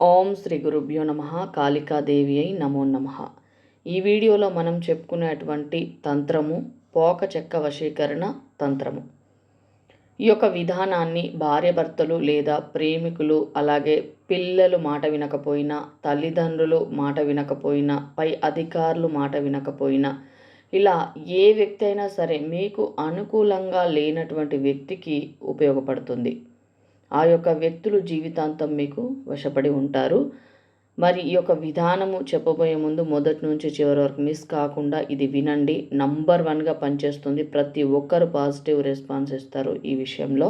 ఓం శ్రీ గురుభ్యో నమ కాళికాదేవి అయి నమో నమ. ఈ వీడియోలో మనం చెప్పుకునేటువంటి తంత్రము పోక చెక్క వశీకరణ తంత్రము. ఈ యొక్క విధానాన్ని భార్యభర్తలు లేదా ప్రేమికులు అలాగే పిల్లలు మాట వినకపోయినా తల్లిదండ్రులు మాట వినకపోయినా పై అధికారులు మాట వినకపోయినా ఇలా ఏ వ్యక్తి అయినా సరే మీకు అనుకూలంగా లేనటువంటి వ్యక్తికి ఉపయోగపడుతుంది. ఆ యొక్క వ్యక్తులు జీవితాంతం మీకు వశపడి ఉంటారు. మరి ఈ యొక్క విధానము చెప్పబోయే ముందు మొదటి నుంచి చివరి వరకు మిస్ కాకుండా ఇది వినండి. నంబర్ వన్గా పనిచేస్తుంది. ప్రతి ఒక్కరు పాజిటివ్ రెస్పాన్స్ ఇస్తారు ఈ విషయంలో.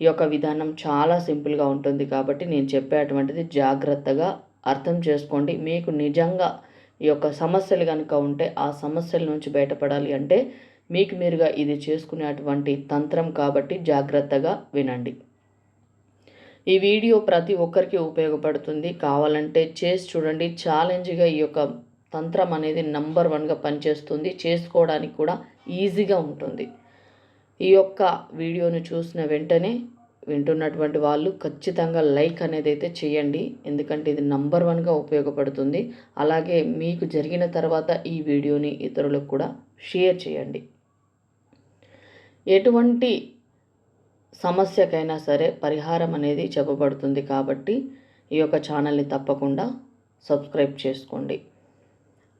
ఈ యొక్క విధానం చాలా సింపుల్గా ఉంటుంది కాబట్టి నేను చెప్పేటువంటిది జాగ్రత్తగా అర్థం చేసుకోండి. మీకు నిజంగా ఈ యొక్క సమస్యలు కనుక ఉంటే ఆ సమస్యల నుంచి బయటపడాలి అంటే మీకు మీరుగా ఇది చేసుకునేటువంటి తంత్రం కాబట్టి జాగ్రత్తగా వినండి. ఈ వీడియో ప్రతి ఒక్కరికి ఉపయోగపడుతుంది. కావాలంటే చేసి చూడండి. ఛాలెంజ్గా ఈ యొక్క తంత్రం అనేది నంబర్ వన్గా పనిచేస్తుంది. చేసుకోవడానికి కూడా ఈజీగా ఉంటుంది. ఈ యొక్క వీడియోను చూసిన వెంటనే వింటున్నటువంటి వాళ్ళు ఖచ్చితంగా లైక్ అనేది అయితే చేయండి. ఎందుకంటే ఇది నంబర్ వన్గా ఉపయోగపడుతుంది. అలాగే మీకు జరిగిన తర్వాత ఈ వీడియోని ఇతరులకు కూడా షేర్ చేయండి. ఎటువంటి సమస్యకైనా సరే పరిహారం అనేది చెప్పబడుతుంది కాబట్టి ఈ యొక్క ఛానల్ని తప్పకుండా సబ్స్క్రైబ్ చేసుకోండి.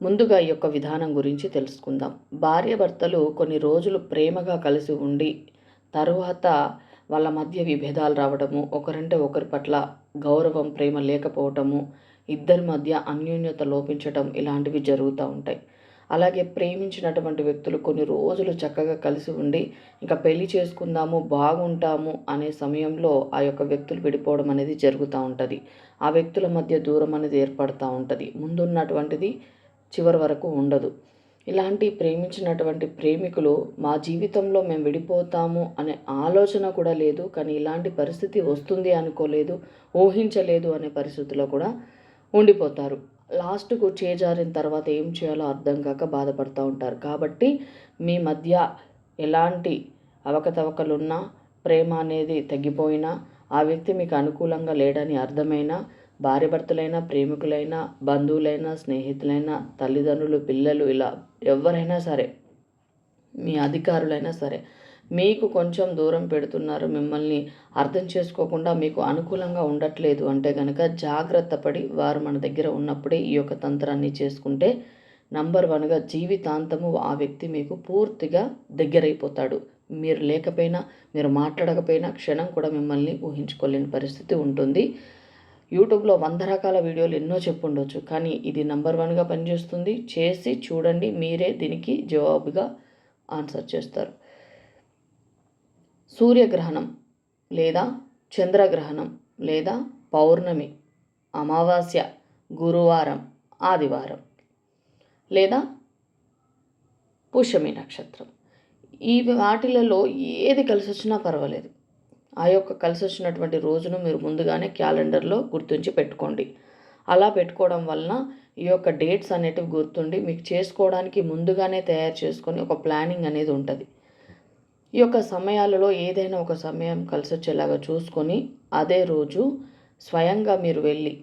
ముందుగా ఈ యొక్క విధానం గురించి తెలుసుకుందాం. భార్యాభర్తలు కొన్ని రోజులు ప్రేమగా కలిసి ఉండి తరువాత వాళ్ళ మధ్య విభేదాలు రావడము ఒకరంటే ఒకరి పట్ల గౌరవం ప్రేమ లేకపోవటము ఇద్దరి మధ్య అన్యోన్యత లోపించటం ఇలాంటివి జరుగుతూ ఉంటాయి. అలాగే ప్రేమించినటువంటి వ్యక్తులు కొన్ని రోజులు చక్కగా కలిసి ఉండి ఇంకా పెళ్ళి చేసుకుందాము బాగుంటాము అనే సమయంలో ఆ యొక్క వ్యక్తులు విడిపోవడం అనేది జరుగుతూ ఉంటుంది. ఆ వ్యక్తుల మధ్య దూరం అనేది ఏర్పడుతూ ఉంటుంది. ముందున్నటువంటిది చివరి వరకు ఉండదు. ఇలాంటి ప్రేమించినటువంటి ప్రేమికులు మా జీవితంలో మేము విడిపోతాము అనే ఆలోచన కూడా లేదు. కానీ ఇలాంటి పరిస్థితి వస్తుంది అనుకోలేదు ఊహించలేదు అనే పరిస్థితిలో కూడా ఉండిపోతారు. లాస్ట్కు చేజారిన తర్వాత ఏం చేయాలో అర్థం కాక బాధపడుతూ ఉంటారు. కాబట్టి మీ మధ్య ఎలాంటి అవకతవకలున్నా ప్రేమ అనేది తగ్గిపోయినా ఆ వ్యక్తి మీకు అనుకూలంగా లేడని అర్థమైనా భార్యభర్తలైనా ప్రేమికులైనా బంధువులైనా స్నేహితులైనా తల్లిదండ్రులు పిల్లలు ఇలా ఎవరైనా సరే మీ అధికారులైనా సరే మీకు కొంచెం దూరం పెడుతున్నారు మిమ్మల్ని అర్థం చేసుకోకుండా మీకు అనుకూలంగా ఉండట్లేదు అంటే కనుక జాగ్రత్త పడి వారు మన దగ్గర ఉన్నప్పుడే ఈ యొక్క తంత్రాన్ని చేసుకుంటే నంబర్ వన్గా జీవితాంతము ఆ వ్యక్తి మీకు పూర్తిగా దగ్గరైపోతాడు. మీరు లేకపోయినా మీరు మాట్లాడకపోయినా క్షణం కూడా మిమ్మల్ని ఊహించుకోలేని పరిస్థితి ఉంటుంది. యూట్యూబ్లో వంద రకాల వీడియోలు ఎన్నో చెప్పుండొచ్చు కానీ ఇది నంబర్ వన్గా పనిచేస్తుంది. చేసి చూడండి మీరే దీనికి జవాబుగా ఆన్సర్ చేస్తారు. సూర్యగ్రహణం లేదా చంద్రగ్రహణం లేదా పౌర్ణమి అమావాస్య గురువారం ఆదివారం లేదా పుష్యమి నక్షత్రం. ఈ వాటిలలో ఏది కలిసి వచ్చినా పర్వాలేదు. ఆ యొక్క కలిసి వచ్చినటువంటి రోజును మీరు ముందుగానే క్యాలెండర్లో గుర్తుంచి పెట్టుకోండి. అలా పెట్టుకోవడం వలన ఈ యొక్క డేట్స్ అనేటివి గుర్తుండి మీకు చేసుకోవడానికి ముందుగానే తయారు చేసుకొని ఒక ప్లానింగ్ అనేది ఉంటుంది. ఈ యొక్క సమయాలలో ఏదైనా ఒక సమయం కలిసి వచ్చేలాగా చూసుకొని అదే రోజు స్వయంగా మీరు వెళ్ళి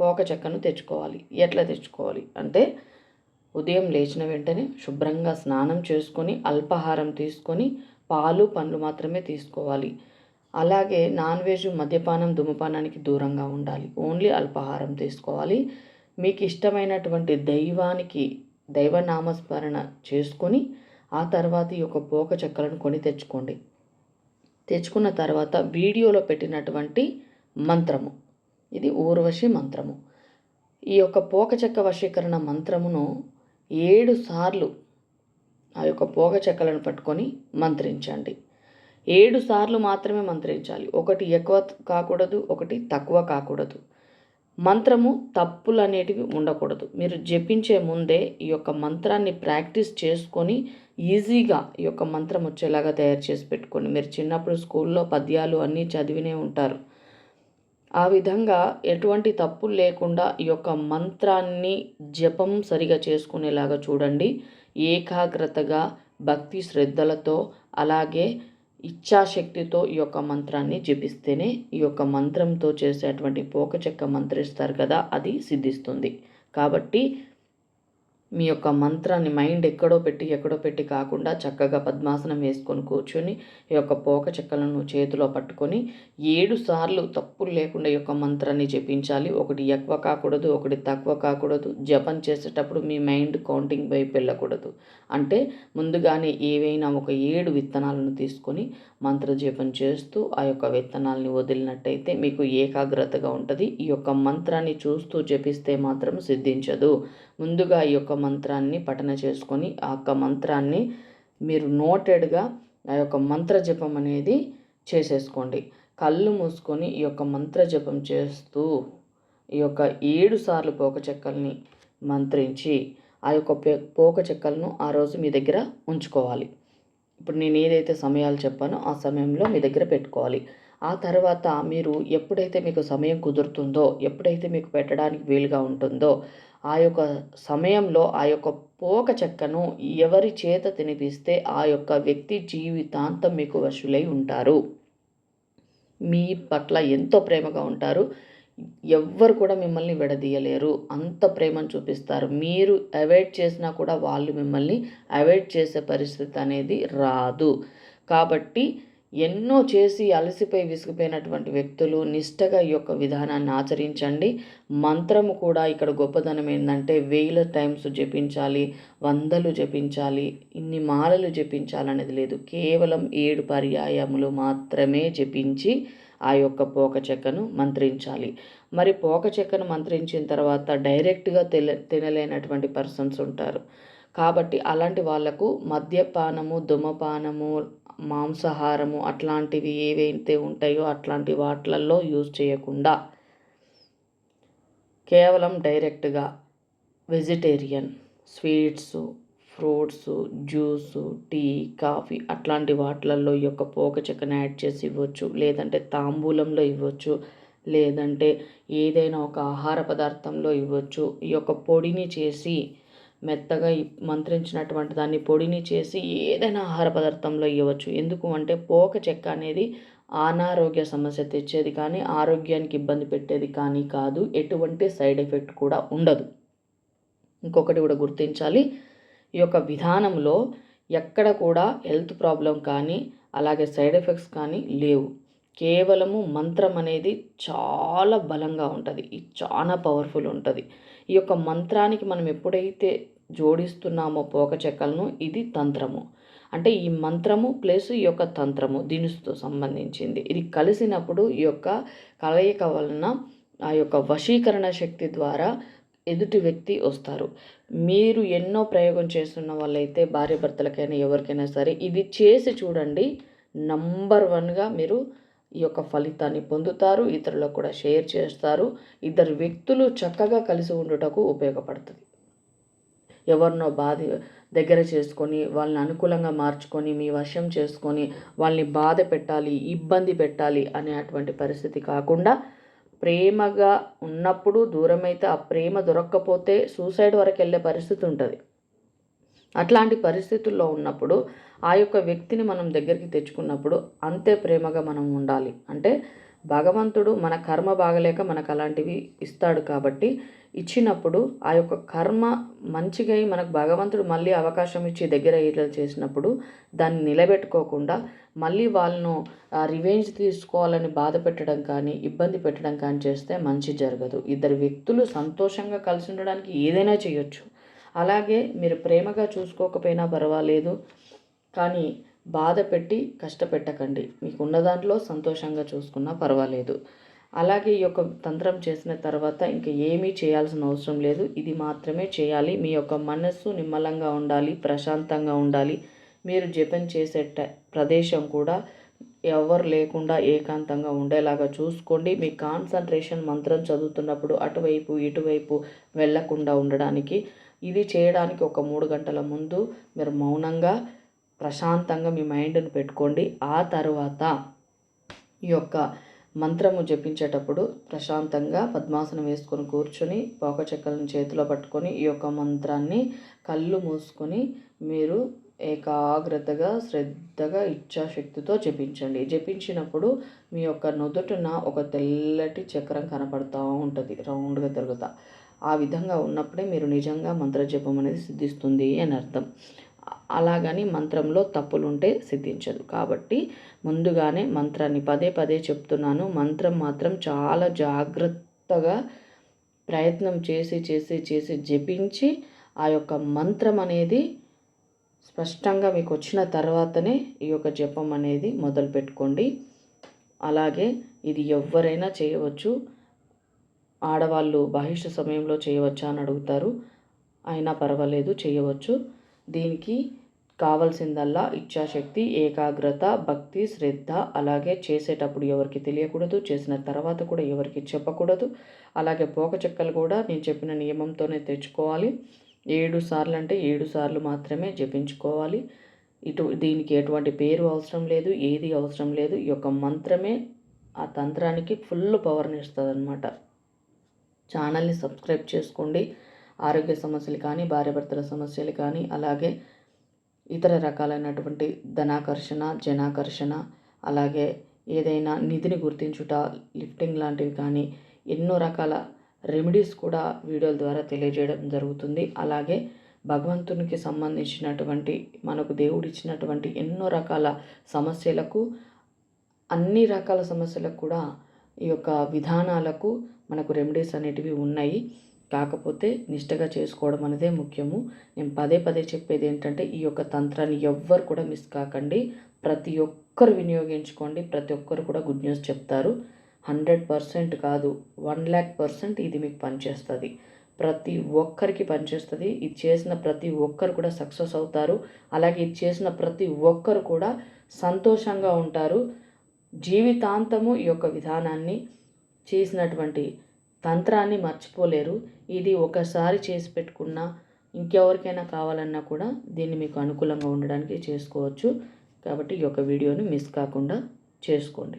పోక చెక్కను తెచ్చుకోవాలి. ఎట్లా తెచ్చుకోవాలి? అంటే ఉదయం లేచిన వెంటనే శుభ్రంగా స్నానం చేసుకొని అల్పాహారం తీసుకొని పాలు పండ్లు మాత్రమే తీసుకోవాలి. అలాగే నాన్ వెజ్ మద్యపానం ధూమపానానికి దూరంగా ఉండాలి. ఓన్లీ అల్పాహారం తీసుకోవాలి. మీకు ఇష్టమైనటువంటి దైవానికి దైవనామస్మరణ చేసుకొని ఆ తర్వాత ఈ యొక్క పోక చెక్కలను కొని తెచ్చుకోండి. తెచ్చుకున్న తర్వాత వీడియోలో పెట్టినటువంటి మంత్రము. ఇది ఊర్వశి మంత్రము. ఈ యొక్క పోక చెక్క వశీకరణ మంత్రమును ఏడు సార్లు ఆ యొక్క పోక చెక్కలను పట్టుకొని మంత్రించండి. ఏడు సార్లు మాత్రమే మంత్రించాలి. ఒకటి ఎక్కువ కాకూడదు ఒకటి తక్కువ కాకూడదు. మంత్రము తప్పులు అనేటివి ఉండకూడదు. మీరు జపించే ముందే ఈ యొక్క మంత్రాన్ని ప్రాక్టీస్ చేసుకొని ఈజీగా ఈ యొక్క మంత్రం వచ్చేలాగా తయారు చేసి పెట్టుకోండి. మీరు చిన్నప్పుడు స్కూల్లో పద్యాలు అన్నీ చదివినే ఉంటారు. ఆ విధంగా ఎటువంటి తప్పులు లేకుండా ఈ యొక్క మంత్రాన్ని జపం సరిగా చేసుకునేలాగా చూడండి. ఏకాగ్రతగా భక్తి శ్రద్ధలతో అలాగే ఇచ్ఛాశక్తితో ఈ యొక్క మంత్రాన్ని జపిస్తేనే ఈ యొక్క మంత్రంతో చేసేటువంటి పోక చెక్క మంత్రిస్తారు కదా అది సిద్ధిస్తుంది. కాబట్టి మీ యొక్క మంత్రాన్ని మైండ్ ఎక్కడో పెట్టి ఎక్కడో పెట్టి కాకుండా చక్కగా పద్మాసనం వేసుకొని కూర్చొని ఈ యొక్క పోక చెక్కలను చేతిలో పట్టుకొని ఏడు సార్లు తప్పులు లేకుండా ఈ యొక్క మంత్రాన్ని జపించాలి. ఒకటి ఎక్కువ కాకూడదు ఒకటి తక్కువ కాకూడదు. జపం చేసేటప్పుడు మీ మైండ్ కౌంటింగ్ వైపు వెళ్ళకూడదు. అంటే ముందుగానే ఏవైనా ఒక ఏడు విత్తనాలను తీసుకొని మంత్ర జపం చేస్తూ ఆ యొక్క విత్తనాలని వదిలినట్టయితే మీకు ఏకాగ్రతగా ఉంటుంది. ఈ యొక్క మంత్రాన్ని చూస్తూ జపిస్తే మాత్రం సిద్ధించదు. ముందుగా ఈ యొక్క మంత్రాన్ని పఠన చేసుకొని ఆ యొక్క మంత్రాన్ని మీరు నోటెడ్గా ఆ యొక్క మంత్ర జపం అనేది చేసేసుకోండి. కళ్ళు మూసుకొని ఈ యొక్క మంత్ర జపం చేస్తూ ఈ యొక్క ఏడు సార్లు పోక చెక్కల్ని మంత్రించి ఆ యొక్క పోక చెక్కలను ఆ రోజు మీ దగ్గర ఉంచుకోవాలి. ఇప్పుడు నేను ఏదైతే సమయాలు చెప్పానో ఆ సమయంలో మీ దగ్గర పెట్టుకోవాలి. ఆ తర్వాత మీరు ఎప్పుడైతే మీకు సమయం కుదురుతుందో ఎప్పుడైతే మీకు పెట్టడానికి వీలుగా ఉంటుందో ఆ యొక్క సమయంలో ఆ యొక్క పోక చెక్కను ఎవరి చేత తినిపిస్తే ఆ యొక్క వ్యక్తి జీవితాంతం మీకు వశులై ఉంటారు. మీ పట్ల ఎంతో ప్రేమగా ఉంటారు. ఎవ్వరు కూడా మిమ్మల్ని విడదీయలేరు. అంత ప్రేమను చూపిస్తారు. మీరు అవాయిడ్ చేసినా కూడా వాళ్ళు మిమ్మల్ని అవాయిడ్ చేసే పరిస్థితి అనేది రాదు. కాబట్టి ఎన్నో చేసి అలసిపోయి విసిగిపోయినటువంటి వ్యక్తులు నిష్టగా ఈ యొక్క విధానాన్ని ఆచరించండి. మంత్రము కూడా ఇక్కడ గొప్పదనం ఏంటంటే వేల టైమ్స్ జపించాలి వందలు జపించాలి ఇన్ని మాలలు జపించాలనేది లేదు. కేవలం ఏడు పర్యాయములు మాత్రమే జపించి ఆ యొక్క పోక చెక్కను మంత్రించాలి. మరి పోక చెక్కను మంత్రించిన తర్వాత డైరెక్ట్గా తెల తినలేనటువంటి పర్సన్స్ ఉంటారు. కాబట్టి అలాంటి వాళ్ళకు మద్యపానము ధుమపానము మాంసాహారము అట్లాంటివి ఏవైతే ఉంటాయో అట్లాంటి వాటిలలో యూజ్ చేయకుండా కేవలం డైరెక్ట్గా vegetarian sweets fruits juice tea coffee అట్లాంటి వాటిలలో ఈ యొక్క పోక చెక్కను యాడ్ చేసి ఇవ్వచ్చు. లేదంటే తాంబూలంలో ఇవ్వచ్చు. లేదంటే ఏదైనా ఒక ఆహార పదార్థంలో ఇవ్వచ్చు. ఈ యొక్క పొడిని చేసి మెత్తగా మంత్రించినటువంటి దాన్ని పొడిని చేసి ఏదైనా ఆహార పదార్థంలో ఇవ్వచ్చు ఎందుకు అంటే పోక చెక్క అనేది అనారోగ్య సమస్య తెచ్చేది కానీ ఆరోగ్యానికి ఇబ్బంది పెట్టేది కానీ కాదు. ఎటువంటి సైడ్ ఎఫెక్ట్ కూడా ఉండదు. ఇంకొకటి కూడా గుర్తించాలి. ఈ యొక్క విధానంలో ఎక్కడ కూడా హెల్త్ ప్రాబ్లం కానీ అలాగే సైడ్ ఎఫెక్ట్స్ కానీ లేవు. కేవలము మంత్రం అనేది చాలా బలంగా ఉంటుంది. చాలా పవర్ఫుల్ ఉంటుంది. ఈ యొక్క మంత్రానికి మనం ఎప్పుడైతే జోడిస్తున్నామో పోక చెక్కలను ఇది తంత్రము. అంటే ఈ మంత్రము ప్లస్ ఈ యొక్క తంత్రము దినుసుతో సంబంధించింది. ఇది కలిసినప్పుడు ఈ యొక్క కలయిక వలన ఆ యొక్క వశీకరణ శక్తి ద్వారా ఎదుటి వ్యక్తి వస్తారు. మీరు ఎన్నో ప్రయోగం చేస్తున్న వాళ్ళైతే భార్య భర్తలకైనా ఎవరికైనా సరే ఇది చేసి చూడండి. నంబర్ వన్గా మీరు ఈ యొక్క ఫలితాన్ని పొందుతారు ఇతరులకు కూడా షేర్ చేస్తారు. ఇద్దరు వ్యక్తులు చక్కగా కలిసి ఉండుటకు ఉపయోగపడుతుంది. ఎవరినో బాధ దగ్గర చేసుకొని వాళ్ళని అనుకూలంగా మార్చుకొని మీ వశం చేసుకొని వాళ్ళని బాధ పెట్టాలి ఇబ్బంది పెట్టాలి అనే అటువంటి పరిస్థితి కాకుండా ప్రేమగా ఉన్నప్పుడు దూరమైతే ఆ ప్రేమ దొరక్కపోతే సూసైడ్ వరకు వెళ్ళే పరిస్థితి ఉంటుంది. అట్లాంటి పరిస్థితుల్లో ఉన్నప్పుడు ఆ యొక్క వ్యక్తిని మనం దగ్గరికి తెచ్చుకున్నప్పుడు అంతే ప్రేమగా మనం ఉండాలి. అంటే భగవంతుడు మన కర్మ బాగలేక మనకు అలాంటివి ఇస్తాడు కాబట్టి ఇచ్చినప్పుడు ఆ యొక్క కర్మ మంచిగా మనకు భగవంతుడు మళ్ళీ అవకాశం ఇచ్చి దగ్గర ఇట్లా చేసినప్పుడు దాన్ని నిలబెట్టుకోకుండా మళ్ళీ వాళ్ళను రివెంజ్ తీసుకోవాలని బాధ పెట్టడం కానీ ఇబ్బంది పెట్టడం కానీ చేస్తే మంచి జరగదు. ఇద్దరు వ్యక్తులు సంతోషంగా కలిసి ఉండడానికి ఏదైనా చేయొచ్చు. అలాగే మీరు ప్రేమగా చూసుకోకపోయినా పర్వాలేదు. కానీ బాధ పెట్టి కష్టపెట్టకండి. మీకున్న దాంట్లో సంతోషంగా చూసుకున్నా పర్వాలేదు. అలాగే ఈ యొక్క తంత్రం చేసిన తర్వాత ఇంకా ఏమీ చేయాల్సిన అవసరం లేదు. ఇది మాత్రమే చేయాలి. మీ యొక్క మనస్సు నిమ్మలంగా ఉండాలి ప్రశాంతంగా ఉండాలి. మీరు జపం చేసే ప్రదేశం కూడా ఎవరు లేకుండా ఏకాంతంగా ఉండేలాగా చూసుకోండి. మీ కాన్సన్ట్రేషన్ మంత్రం చదువుతున్నప్పుడు అటువైపు ఇటువైపు వెళ్ళకుండా ఉండడానికి ఇది చేయడానికి ఒక మూడు గంటల ముందు మీరు మౌనంగా ప్రశాంతంగా మీ మైండ్ను పెట్టుకోండి. ఆ తర్వాత ఈ యొక్క మంత్రము జపించేటప్పుడు ప్రశాంతంగా పద్మాసనం వేసుకొని కూర్చొని పోక చెక్కలను చేతిలో పట్టుకొని ఈ యొక్క మంత్రాన్ని కళ్ళు మూసుకొని మీరు ఏకాగ్రతగా శ్రద్ధగా ఇచ్చాశక్తితో జపించండి. జపించినప్పుడు మీ యొక్క నుదుటిన ఒక తెల్లటి చక్రం కనపడుతూ ఉంటుంది. రౌండ్గా తిరుగుతా. ఆ విధంగా ఉన్నప్పుడే మీరు నిజంగా మంత్రజపం అనేది సిద్ధిస్తుంది అని అర్థం. అలాగని మంత్రంలో తప్పులుంటే సిద్ధించదు. కాబట్టి ముందుగానే మంత్రాన్ని పదే పదే చెప్తున్నాను. మంత్రం మాత్రం చాలా జాగ్రత్తగా ప్రయత్నం చేసి చేసి చేసి జపించి ఆ యొక్క మంత్రం అనేది స్పష్టంగా మీకు వచ్చిన తర్వాతనే ఈ యొక్క జపం అనేది మొదలు పెట్టుకోండి. అలాగే ఇది ఎవరైనా చేయవచ్చు. ఆడవాళ్ళు బహిష్ట సమయంలో చేయవచ్చా అని అడుగుతారు. అయినా పర్వాలేదు చేయవచ్చు. దీనికి కావాల్సిందల్లా ఇచ్ఛాశక్తి ఏకాగ్రత భక్తి శ్రద్ధ అలాగే చేసేటప్పుడు ఎవరికి తెలియకూడదు చేసిన తర్వాత కూడా ఎవరికి చెప్పకూడదు. అలాగే పోక చెక్కలు కూడా నేను చెప్పిన నియమంతోనే తెచ్చుకోవాలి. ఏడు సార్లు అంటే ఏడు సార్లు మాత్రమే జపించుకోవాలి. ఇటు దీనికి ఎటువంటి పేరు అవసరం లేదు ఏది అవసరం లేదు. ఈ యొక్క మంత్రమే ఆ తంత్రానికి ఫుల్ పవర్ని ఇస్తుంది అనమాట ఛానల్ని సబ్స్క్రైబ్ చేసుకోండి. ఆరోగ్య సమస్యలు కానీ భార్యాభర్తల సమస్యలు కానీ అలాగే ఇతర రకాలైనటువంటి ధనాకర్షణ జనాకర్షణ అలాగే ఏదైనా నిధిని గుర్తించుట లిఫ్టింగ్ లాంటివి కానీ ఎన్నో రకాల రెమెడీస్ కూడా వీడియోల ద్వారా తెలియజేయడం జరుగుతుంది. అలాగే భగవంతునికి సంబంధించినటువంటి మనకు దేవుడు ఇచ్చినటువంటి ఎన్నో రకాల సమస్యలకు అన్ని రకాల సమస్యలకు కూడా ఈ యొక్క విధానాలకు మనకు రెమెడీస్ అనేటివి ఉన్నాయి. కాకపోతే నిష్టగా చేసుకోవడం అనేదే ముఖ్యము. నేను పదే పదే చెప్పేది ఏంటంటే ఈ యొక్క తంత్రాన్ని ఎవ్వరు కూడా మిస్ కాకండి. ప్రతి ఒక్కరు వినియోగించుకోండి. ప్రతి ఒక్కరు కూడా గుడ్ న్యూస్ చెప్తారు. హండ్రెడ్ పర్సెంట్ కాదు వన్ ల్యాక్ పర్సెంట్ ఇది మీకు పనిచేస్తుంది. ప్రతి ఒక్కరికి పనిచేస్తుంది. ఇది చేసిన ప్రతి ఒక్కరు కూడా సక్సెస్ అవుతారు. అలాగే ఇది చేసిన ప్రతి ఒక్కరు కూడా సంతోషంగా ఉంటారు. జీవితాంతము ఈ యొక్క విధానాన్ని చేసినటువంటి తంత్రాన్ని మర్చిపోలేరు. ఇది ఒకసారి చేసి పెట్టుకున్న ఇంకెవరికైనా కావాలన్నా కూడా దీన్ని మీకు అనుకూలంగా ఉండడానికి చేసుకోవచ్చు. కాబట్టి ఈ యొక్క వీడియోని మిస్ కాకుండా చేసుకోండి.